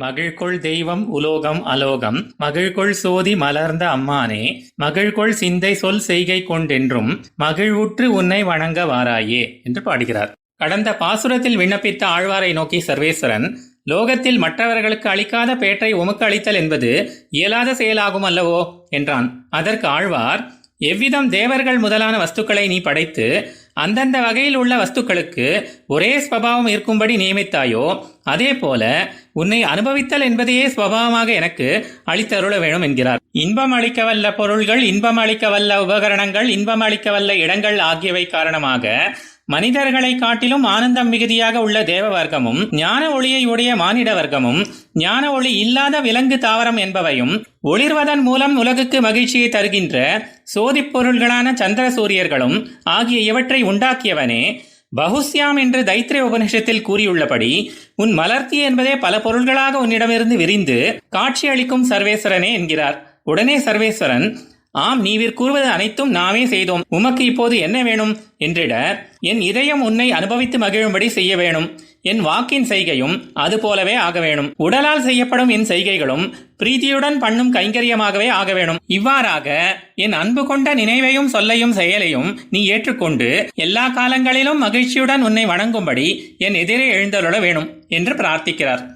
மகிழ்கொள் தெய்வம் உலோகம் அலோகம். மகிழ்கொள் சோதி மலர்ந்த அம்மானே. மகிழ்கொள் சிந்தை சொல் செய்கை கொண்டென்றும் மகிழ்வுற்று உன்னை வணங்க வாராயே என்று பாடுகிறார். கடந்த பாசுரத்தில் விண்ணப்பித்த ஆழ்வாரை நோக்கி சர்வேஸ்வரன் லோகத்தில் மற்றவர்களுக்கு அளிக்காத பேற்றை உமக்கு அளித்தல் என்பது இயலாத செயலாகும் அல்லவோ? என்றான். அதற்கு ஆழ்வார் எவ்விதம் தேவர்கள் முதலான வஸ்துக்களை நீ படைத்து அந்தந்த வகையில் உள்ள வஸ்துக்களுக்கு ஒரே ஸ்வபாவம் இருக்கும்படி நியமித்தாயோ அதே போல உன்னை அனுபவித்தல் என்பதையே ஸ்வபாவமாக எனக்கு அளித்தருள வேணும் என்கிறார். இன்பம் அளிக்க வல்ல பொருள்கள் இன்பம் அளிக்க வல்ல உபகரணங்கள் இன்பம் அளிக்க வல்ல இடங்கள் ஆகியவை காரணமாக மனிதர்களை காட்டிலும் ஆனந்தம் மிகுதியாக உள்ள தேவ வர்க்கமும் ஞான ஒளியை உடைய மானிட வர்க்கமும் ஞான ஒளி இல்லாத விலங்கு தாவரம் என்பவையும் ஒளிர்வதன் மூலம் உலகுக்கு மகிழ்ச்சியை தருகின்ற சோதிப் பொருள்களான சந்திர சூரியர்களும் ஆகிய இவற்றை உண்டாக்கியவனே பகுஸ்யாம் என்று தைத்திரிய உபனிஷத்தில் கூறியுள்ளபடி உன் மலர்த்தி என்பதே பல பொருள்களாக உன்னிடமிருந்து விரிந்து காட்சியளிக்கும் சர்வேஸ்வரனே என்கிறார். உடனே சர்வேஸ்வரன் ஆம் நீவிர் கூறுவது அனைத்தும் நாமே செய்தோம். உமக்கு இப்போது என்ன வேணும்? என்றிட என் இதயம் உன்னை அனுபவித்து மகிழும்படி செய்ய வேணும். என் வாக்கின் செய்கையும் அது போலவே ஆக வேணும். உடலால் செய்யப்படும் என் செய்கைகளும் பிரீதியுடன் பண்ணும் கைங்கரியமாகவே ஆக வேணும். இவ்வாறாக என் அன்பு கொண்ட நினைவையும் சொல்லையும் செயலையும் நீ ஏற்றுக்கொண்டு எல்லா காலங்களிலும் மகிழ்ச்சியுடன் உன்னை வணங்கும்படி என் எதிரே எழுந்தருள வேணும் என்று பிரார்த்திக்கிறார்.